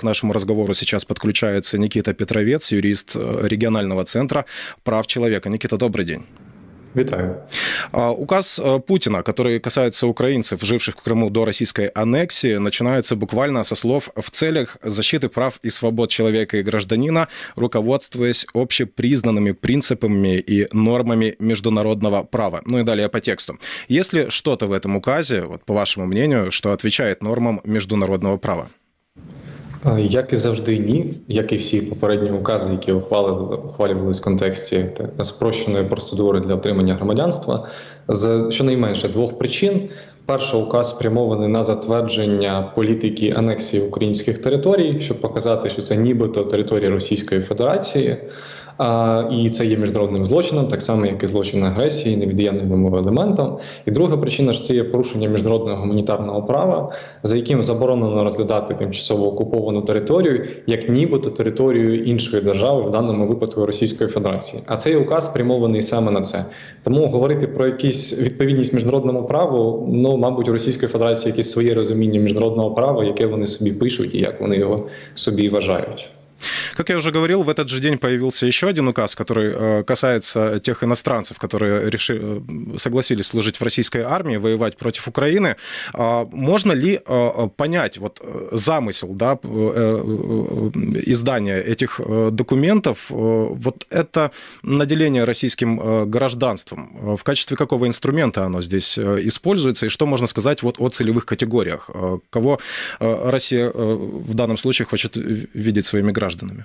К нашему разговору сейчас подключается Никита Петровец, юрист э, регионального центра прав человека. Никита, добрый день. Вітаю. А, Указ э, Путина, который касается украинцев, живших в Крыму до российской аннексии, начинается буквально со слов «в целях защиты прав и свобод человека и гражданина, руководствуясь общепризнанными принципами и нормами международного права». Ну и далее по тексту. Если что-то в этом указе, вот по вашему мнению, что отвечает нормам международного права? Як і завжди, ні, як і всі попередні укази, які ухвалили, ухвалювалися в контексті так, спрощеної процедури для отримання громадянства, з щонайменше двох причин. Перший указ спрямований на затвердження політики анексії українських територій, щоб показати, що це нібито територія Російської Федерації. І це є міжнародним злочином, так само як і злочин агресії, невід'ємним йому елементом. І друга причина що це є порушення міжнародного гуманітарного права, за яким заборонено розглядати тимчасово окуповану територію як нібито територію іншої держави, в даному випадку Російської Федерації. А цей указ спрямований саме на це. Тому говорити про якісь відповідність міжнародному праву, ну мабуть, у Російської Федерації якесь своє розуміння міжнародного права, яке вони собі пишуть і як вони його собі вважають. Как я уже говорил, в этот же день появился еще один указ, который э, касается тех иностранцев, которые решили, э, согласились служить в российской армии, воевать против Украины. А Можно ли э, понять вот замысел да, издания этих документов? Вот это наделение российским гражданством. В качестве какого инструмента оно здесь используется? И что можно сказать вот о целевых категориях? Кого Россия в данном случае хочет видеть своими гражданами?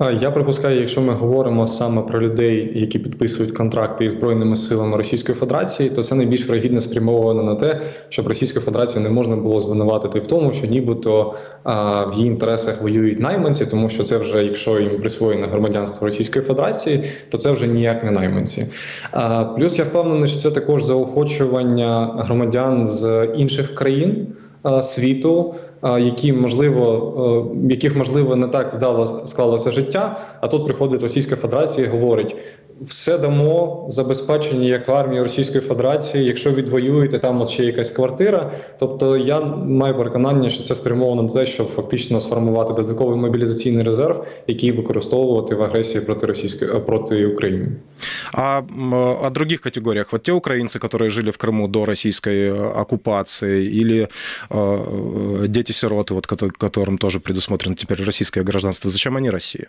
А, Я припускаю, якщо ми говоримо саме про людей, які підписують контракти із збройними силами Російської Федерації, то це найбільш вирогідно спрямовано на те, щоб Російську Федерацію не можна було звинуватити в тому, що нібито а, в її інтересах воюють найманці, тому що це вже, якщо їм присвоєно громадянство Російської Федерації, то це вже ніяк не найманці. А, плюс я впевнений, що це також заохочування громадян з інших країн. е, Світу, які можливо, е, яких можливо не так вдало склалося життя. А тут приходить Російська Федерація і говорить: все дамо забезпечені як армії Російської Федерації. Якщо відвоюєте, там от ще якась квартира. Тобто я маю переконання, що це спрямовано на те, щоб фактично сформувати додатковий мобілізаційний резерв, який використовувати в агресії проти російської е, проти України. А м, о других категориях? Вот те украинцы, которые жили в Крыму до российской э, оккупации, или э, дети-сироты, вот, кото- которым тоже предусмотрено теперь российское гражданство, зачем они России?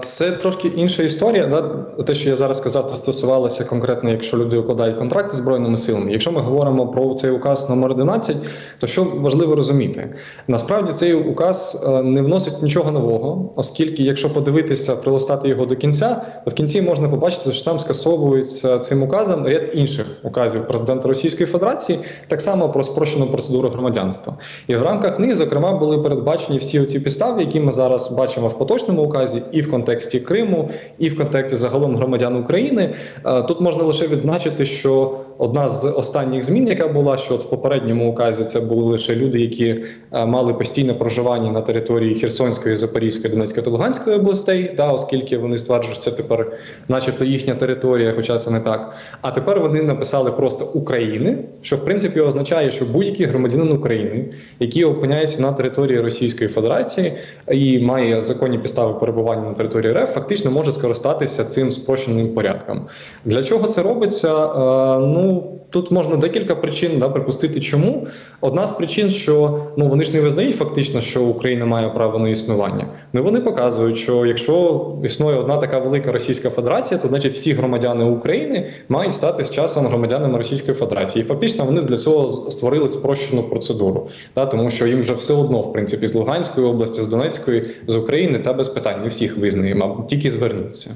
Це трошки інша історія. Да? Те, що я зараз сказав, це стосувалося конкретно, якщо люди укладають контракти з збройними силами. Якщо ми говоримо про цей указ номер 11, то що важливо розуміти? Насправді цей указ е, не вносить нічого нового, оскільки, якщо подивитися, прилистати його до кінця, то в кінці можна побачити, що там скасовується цим указом ряд інших указів президента Російської Федерації, так само про спрощену процедуру громадянства. І в рамках них, зокрема, були передбачені всі ці підстави, які ми зараз бачимо в поточному указі, і в контексті Криму, і в контексті загалом громадян України. Е, Тут можна лише відзначити, що одна з останніх змін, яка була, що от в попередньому указі це були лише люди, які е, мали постійне проживання на території Херсонської, Запорізької, Донецької та Луганської областей, да, оскільки вони стверджують, що це тепер, начебто, їхня територія, хоча це не так. А тепер вони написали просто України, що в принципі означає, що будь-який громадянин України, який опиняється на території Російської Федерації і має законні підстави перебування на території РФ, фактично може скористатися цим спрощеним порядком. Для чого це робиться? Е, ну тут можна декілька причин да, припустити, чому одна з причин, що ну вони ж не визнають фактично, що Україна має право на існування. Ну вони показують, що якщо існує одна така велика Російська Федерація, то значить всі громадяни України мають стати з часом громадянами Російської Федерації. І фактично вони для цього створили спрощену процедуру, да, тому що їм вже все одно, в принципі, з Луганської області, з Донецької, з України та без питань. Всіх визнаємо, а тільки зверніться.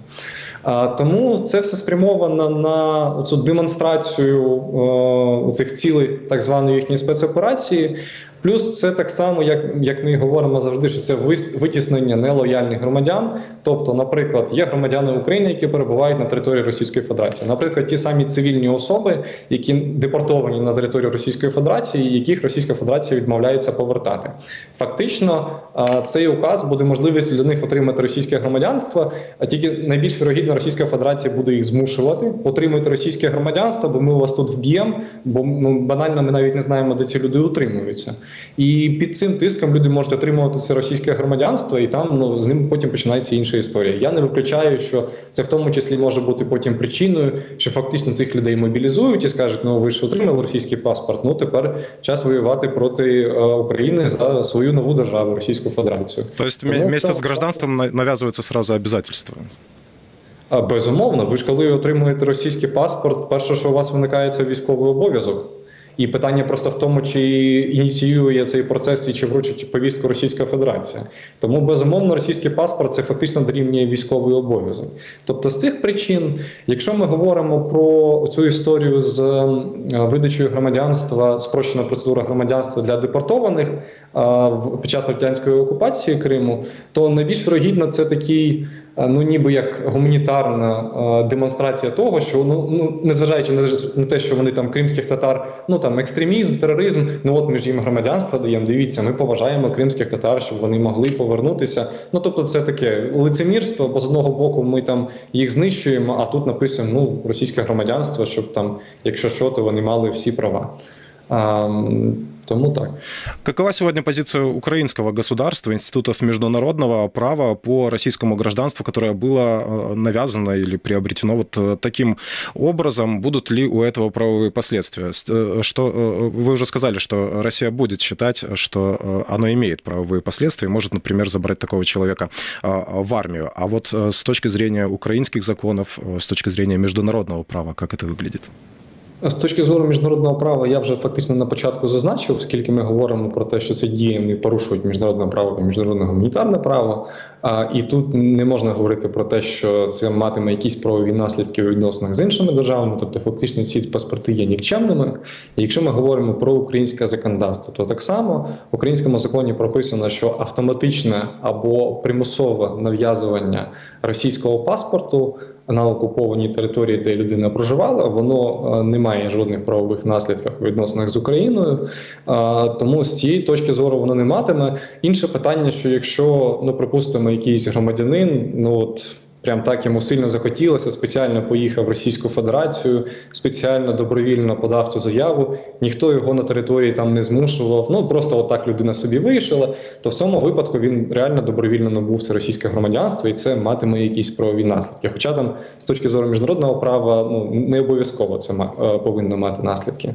Тому це все спрямовано на цю демонстрацію е, цих цілей так званої їхньої спецоперації. Плюс це так само, як, як ми говоримо завжди, що це витіснення нелояльних громадян. Тобто, наприклад, є громадяни України, які перебувають на території Російської Федерації. Наприклад, ті самі цивільні особи, які депортовані на територію Російської Федерації, яких Російська Федерація відмовляється повертати. Фактично, цей указ буде можливістю для них отримати російське громадянство, а тільки найбільш вірогідно Російська Федерація буде їх змушувати отримуйте російське громадянство, бо ми вас тут вб'ємо, бо ну, банально ми навіть не знаємо, де ці люди утримуються. І під цим тиском люди можуть отримувати це російське громадянство, і там ну з ним потім починається інша історія. Я не виключаю, що це в тому числі може бути потім причиною, що фактично цих людей мобілізують і скажуть: ну ви ж отримали російський паспорт. Ну тепер час воювати проти е, України за свою нову державу, Російську Федерацію. То есть Тому вместе це- гражданством на- навязываются сразу обязательства. А, Безумовно, ви ж коли отримуєте російський паспорт, перше, що у вас виникає, це військовий обов'язок. І питання просто в тому, чи ініціює цей процес і чи вручить повістку Російська Федерація. Тому безумовно, російський паспорт це фактично дорівнює військовий обов'язок. Тобто, з цих причин, якщо ми говоримо про цю історію з е, видачею громадянства, спрощена процедура громадянства для депортованих е, під час радянської окупації Криму, то найбільш вирогідно це такий, ну ніби як гуманітарна е, демонстрація того, що ну, ну незважаючи на, те, що вони там кримських татар, ну там екстремізм, тероризм, ну от ми ж їм громадянство даємо. Дивіться, ми поважаємо кримських татар, щоб вони могли повернутися. Ну тобто, це таке лицемірство, бо з одного боку ми там їх знищуємо, а тут написуємо ну російське громадянство, щоб там, якщо що, то вони мали всі права. А, м, тому так. Какова сегодня позиция украинского государства, институтов международного права по российскому гражданству, которое было э, навязано или приобретено вот э, таким образом? Будут ли у этого правовые последствия? С- э, Что э, вы уже сказали, что Россия будет считать, что э, оно имеет правовые последствия, и может, например, забрать такого человека э, в армию. А вот э, с точки зрения украинских законов, э, с точки зрения международного права, как это выглядит? З точки зору міжнародного права, я вже фактично на початку зазначив, оскільки ми говоримо про те, що ці дії не порушують міжнародне право і міжнародне гуманітарне право. І тут не можна говорити про те, що це матиме якісь правові наслідки у відносинах з іншими державами, тобто фактично ці паспорти є нікчемними. І якщо ми говоримо про українське законодавство, то так само в українському законі прописано, що автоматичне або примусове нав'язування російського паспорту на окупованій території, де людина проживала, воно е, не має жодних правових наслідків у відносинах з Україною. Тому з цієї точки зору воно не матиме. Інше питання, що якщо, ну припустимо, якийсь громадянин, ну от. Прям так йому сильно захотілося, спеціально поїхав в Російську Федерацію, спеціально добровільно подав цю заяву. Ніхто його на території там не змушував. Ну просто отак людина собі вирішила. То в цьому випадку він реально добровільно набув це російське громадянство, і це матиме якісь правові наслідки. Хоча там з точки зору міжнародного права ну не обов'язково це е, повинно мати наслідки.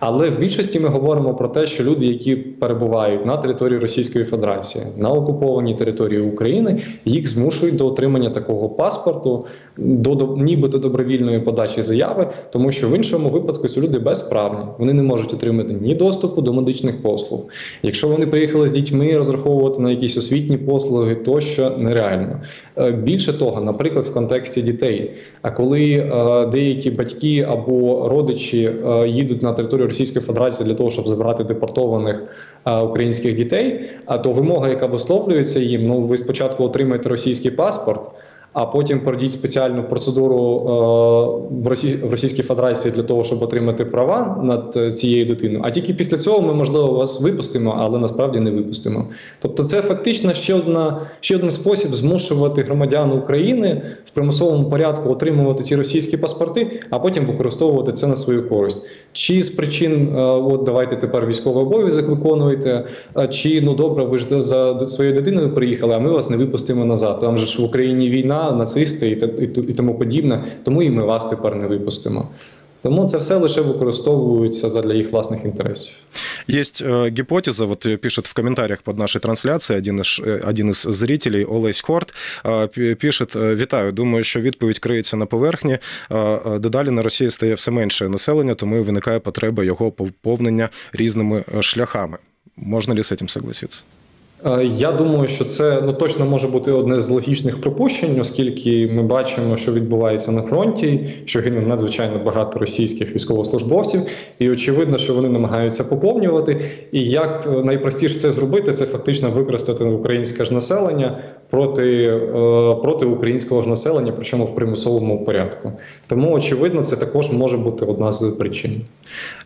Але в більшості ми говоримо про те, що люди, які перебувають на території Російської Федерації, на окупованій території України, їх змушують до отримання такого паспорту, до, до нібито добровільної подачі заяви, тому що в іншому випадку ці люди безправні. Вони не можуть отримати ні доступу до медичних послуг. Якщо вони приїхали з дітьми, розраховувати на якісь освітні послуги, тощо нереально. Е, Більше того, наприклад, в контексті дітей. А коли е, деякі батьки або родичі е, їдуть на територію Російської Федерації для того, щоб забрати депортованих українських дітей, а то вимога, яка висловлюється їм, ну ви спочатку отримаєте російський паспорт. А потім пройдіть спеціальну процедуру е, в, Росі... в Російській Федерації для того, щоб отримати права над е, цією дитиною. А тільки після цього ми можливо вас випустимо, але насправді не випустимо. Тобто, це фактично ще одна ще один спосіб змушувати громадян України в примусовому порядку отримувати ці російські паспорти, а потім використовувати це на свою користь. Чи з причин, е, от давайте тепер військовий обов'язок виконуєте, чи ну добре, ви ж за своєю дитиною приїхали, а ми вас не випустимо назад. Там же ж в Україні війна, нацисти і, та- і, т- і тому подібне, тому і ми вас тепер не випустимо. Тому це все лише використовується задля їх власних інтересів. Есть э, гипотеза, вот э, пишет в комментариях под нашей трансляцией один из, э, один из зрителей, Олесь Хорт, э, пі- пишет, э, вітаю, думаю, що відповідь криється на поверхні. Е, е, Дедалі на Росії стає все менше населення, тому і виникає потреба його поповнення різними е, шляхами. Можна ли з цим согласитися? Е, Я думаю, що це ну точно може бути одне з логічних припущень, оскільки ми бачимо, що відбувається на фронті, що гине надзвичайно багато російських військовослужбовців, і очевидно, що вони намагаються поповнювати. І як е, найпростіше це зробити, це фактично використати українське ж населення проти, е, проти українського ж населення, причому в примусовому порядку. Тому очевидно, це також може бути одна з причин.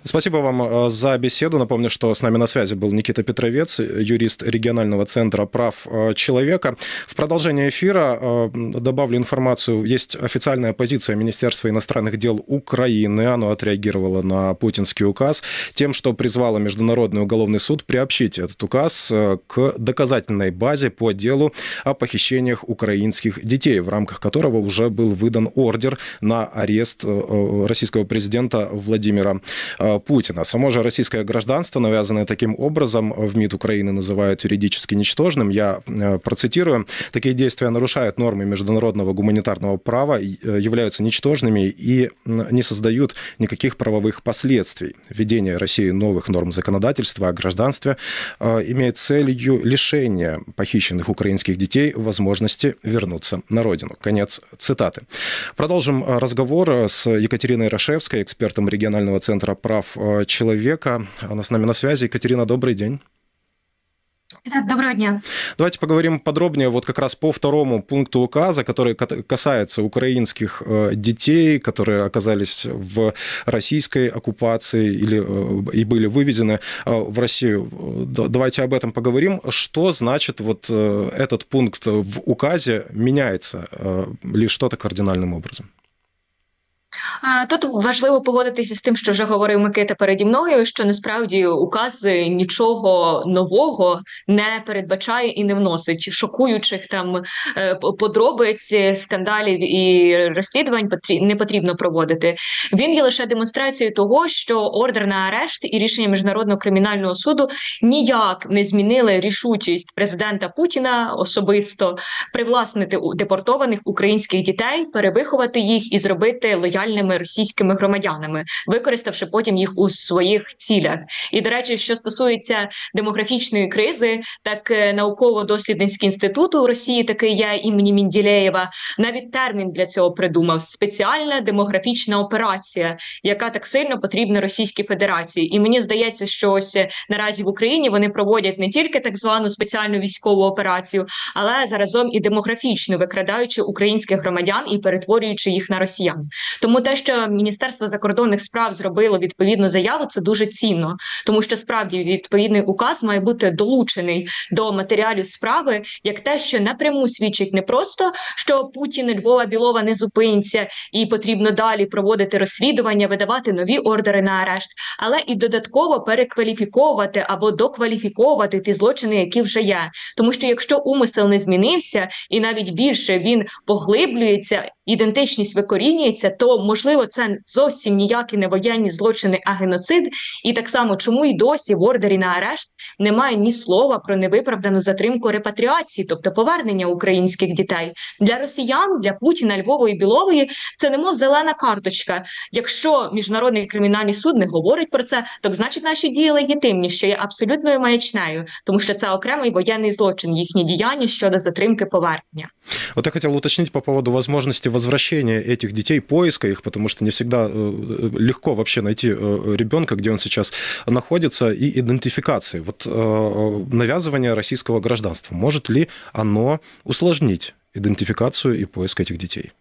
Спасибо вам э, за беседу. Напомню, что с нами на связи был Никита Петровец, юрист регионального регионального центра прав э, человека. В продолжение эфира э, добавлю информацию. Есть официальная позиция Министерства иностранных дел Украины. Оно отреагировало на путинский указ тем, что призвало Международный уголовный суд приобщить этот указ э, к доказательной базе по делу о похищениях украинских детей, в рамках которого уже был выдан ордер на арест российского президента Владимира Путина. Само же российское гражданство, навязанное таким образом, в МИД Украины называют юридически ничтожным. Я э, процитирую. Такие действия нарушают нормы международного гуманитарного права, э, являются ничтожными и не создают никаких правовых последствий. Введение России новых норм законодательства о гражданстве э, имеет целью лишения похищенных украинских детей возможности вернуться на родину. Конец цитаты. Продолжим разговор с Екатериной Рашевской, экспертом регионального центра прав человека. Она с нами на связи. Екатерина, добрый день. Итак, доброго дня. Давайте поговорим подробнее вот как раз по второму пункту указа, который кат- касается украинских э, детей, которые оказались в российской оккупации или э, и были вывезены э, в Россию. Д- Давайте об этом поговорим. Что значит вот э, этот пункт в указе меняется э, ли что-то кардинальным образом? Тут важливо погодитися з тим, що вже говорив Микита переді мною, що насправді указ нічого нового не передбачає і не вносить шокуючих там е, подробиць, скандалів і розслідувань не потрібно проводити. Він є лише демонстрацією того, що ордер на арешт і рішення міжнародного кримінального суду ніяк не змінили рішучість президента Путіна особисто привласнити депортованих українських дітей, перевиховати їх і зробити лояльними російськими громадянами, використавши потім їх у своїх цілях. І до речі, що стосується демографічної кризи, так е, науково-дослідницький інститут у Росії, такий є імені Мінділеєва, навіть термін для цього придумав: спеціальна демографічна операція, яка так сильно потрібна Російській Федерації. І мені здається, що ось е, наразі в Україні вони проводять не тільки так звану спеціальну військову операцію, але заразом і демографічну, викрадаючи українських громадян і перетворюючи їх на росіян. Тому те, що Міністерство закордонних справ зробило відповідну заяву, це дуже цінно, тому що справді відповідний указ має бути долучений до матеріалів справи, як те, що напряму свідчить не просто що Путін Львова Білова не зупиниться і потрібно далі проводити розслідування, видавати нові ордери на арешт, але і додатково перекваліфіковувати або докваліфіковувати ті злочини, які вже є. Тому що якщо умисел не змінився, і навіть більше він поглиблюється, ідентичність викорінюється, то можливо це зовсім ніякі не воєнні злочини, а геноцид. І так само, чому і досі в ордері на арешт немає ні слова про невиправдану затримку репатріації, тобто повернення українських дітей для росіян, для Путіна, Львової Білової, це немов зелена карточка. Якщо міжнародний кримінальний суд не говорить про це, то значить наші дії легітимні, що є абсолютною маячнею, тому що це окремий воєнний злочин, їхні діяння щодо затримки повернення. Вот я хотел уточнить по поводу возможности возвращения этих детей, поиска их, потому что не всегда э, легко вообще найти э, ребенка, где он сейчас находится, и идентификации. Вот э, навязывание российского гражданства, может ли оно усложнить идентификацию и поиск этих детей?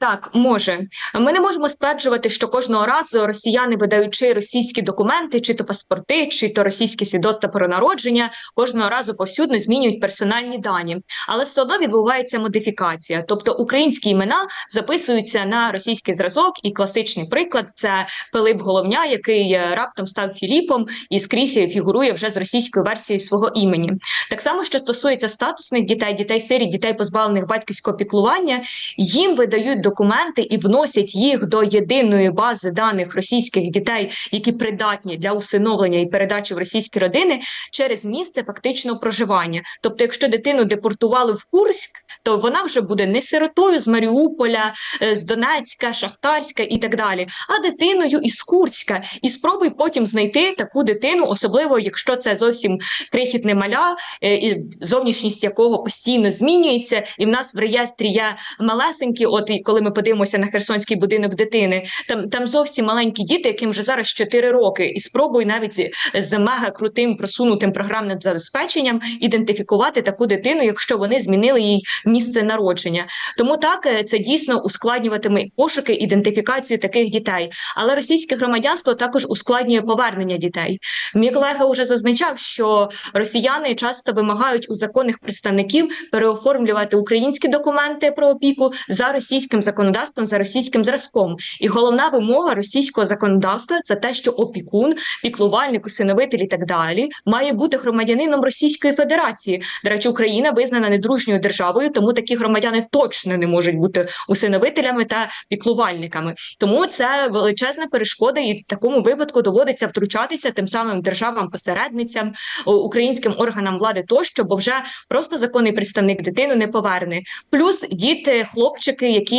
Так, може. Ми не можемо стверджувати, що кожного разу росіяни, видаючи російські документи, чи то паспорти, чи то російські свідоцтва про народження, кожного разу повсюдно змінюють персональні дані. Але все одно відбувається модифікація. Тобто українські імена записуються на російський зразок, і класичний приклад це Пилип Головня, який е, раптом став Філіпом і скрізь фігурує вже з російською версією свого імені. Так само, що стосується статусних дітей, дітей сирі, дітей позбавлених батьківського піклування, їм видають документи і вносять їх до єдиної бази даних російських дітей, які придатні для усиновлення і передачі в російські родини через місце фактичного проживання. Тобто, якщо дитину депортували в Курськ, то вона вже буде не сиротою з Маріуполя, е, з Донецька, Шахтарська і так далі, а дитиною із Курська. І спробуй потім знайти таку дитину, особливо якщо це зовсім крихітне маля, е, і зовнішність якого постійно змінюється, і в нас в реєстрі є малесенькі, от коли ми подивимося на Херсонський будинок дитини, там, там зовсім маленькі діти, яким вже зараз 4 роки, і спробуй навіть з, мега крутим просунутим програмним забезпеченням ідентифікувати таку дитину, якщо вони змінили їй місце народження. Тому так е, це дійсно ускладнюватиме пошуки ідентифікацію таких дітей. Але російське громадянство також ускладнює повернення дітей. Мій колега вже зазначав, що росіяни часто вимагають у законних представників переоформлювати українські документи про опіку за російським законодавством, за російським зразком. І головна вимога російського законодавства це те, що опікун, піклувальник, усиновитель і так далі має бути громадянином Російської Федерації. До речі, Україна визнана недружньою державою, тому такі громадяни точно не можуть бути усиновителями та піклувальниками. Тому це величезна перешкода, і в такому випадку доводиться втручатися тим самим державам-посередницям, українським органам влади тощо, бо вже просто законний представник дитину не поверне. Плюс діти, хлопчики, які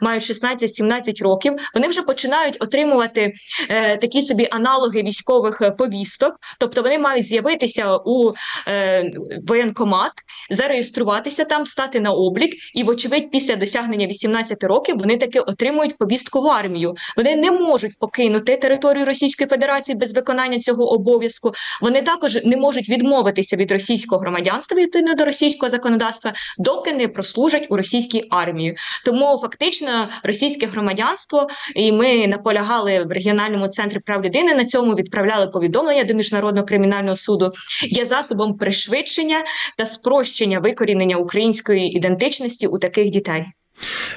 мають 16-17 років, вони вже починають отримувати е, такі собі аналоги військових е, повісток, тобто вони мають з'явитися у е, воєнкомат, зареєструватися там, стати на облік, і, вочевидь, після досягнення 18 років вони таки отримують повістку в армію. Вони не можуть покинути територію Російської Федерації без виконання цього обов'язку. Вони також не можуть відмовитися від російського громадянства відповідно до російського законодавства, доки не прослужать у російській армії. Тому фактично російське громадянство, і ми наполягали в регіональному центрі прав людини на цьому відправляли повідомлення до міжнародного кримінального суду. Є засобом пришвидшення та спрощення викорінення української ідентичності у таких дітей.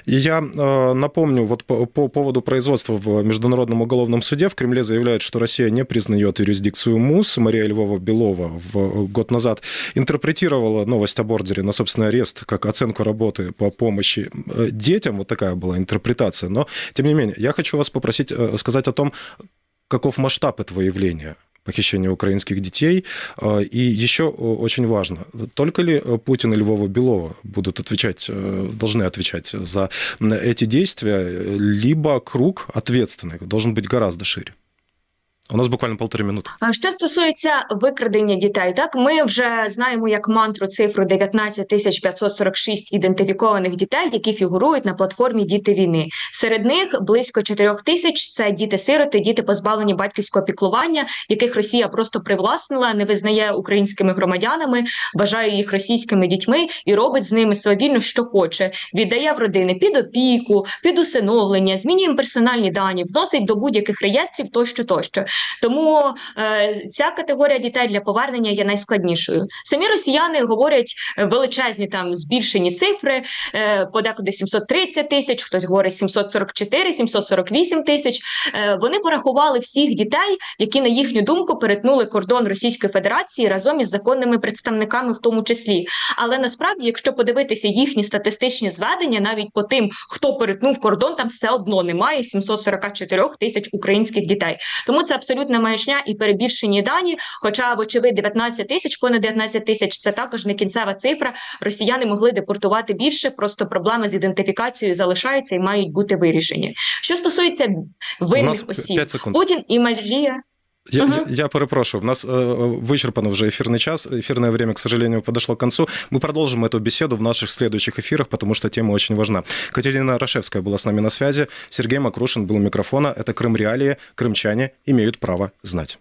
И я э, напомню, вот по, по поводу производства в Международном уголовном суде в Кремле заявляют, что Россия не признает юрисдикцию МУС. Мария Львова-Белова в, год назад интерпретировала новость об ордере на собственный арест как оценку работы по помощи э, детям. Вот такая была интерпретация. Но, тем не менее, я хочу вас попросить э, сказать о том, каков масштаб этого явления похищения украинских детей. А, И еще очень важно, только ли Путин и Львова Белова будут отвечать, э, должны отвечать за эти действия, либо круг ответственных должен быть гораздо шире. У нас буквально полтори минути. Що стосується викрадення дітей, так ми вже знаємо як мантру цифру 19 тисяч 546 ідентифікованих дітей, які фігурують на платформі Діти війни. Серед них близько 4 тисяч це діти-сироти, діти позбавлені батьківського піклування, яких Росія просто привласнила, не визнає українськими громадянами, вважає їх російськими дітьми і робить з ними свавільно, що хоче. Віддає в родини під опіку, під усиновлення, змінює їм персональні дані, вносить до будь-яких реєстрів тощо, тощо. Тому е, ця категорія дітей для повернення є найскладнішою. Самі росіяни говорять е, величезні там збільшені цифри, е, подекуди 730 тисяч, хтось говорить 744, 748 тисяч. Е, вони порахували всіх дітей, які на їхню думку перетнули кордон Російської Федерації разом із законними представниками, в тому числі. Але насправді, якщо подивитися їхні статистичні зведення, навіть по тим, хто перетнув кордон, там все одно немає 744 тисяч українських дітей. Тому це абсолютна маячня і перебільшені дані. Хоча, вочевидь, 19 тисяч, понад 19 тисяч це також не кінцева цифра. Росіяни могли депортувати більше, просто проблеми з ідентифікацією залишаються і мають бути вирішені. Що стосується винних осіб, Путін і Марія. Я, Мгм. я, я перепрошую, в нас э, вычерпан уже эфирный час, эфирное время, к сожалению, подошло к концу. Мы продолжим эту беседу в наших следующих эфирах, потому что тема очень важна. Катерина Рашевская была с нами на связи, Сергей Макрушин был у микрофона. Это Крым Реалии, крымчане имеют право знать.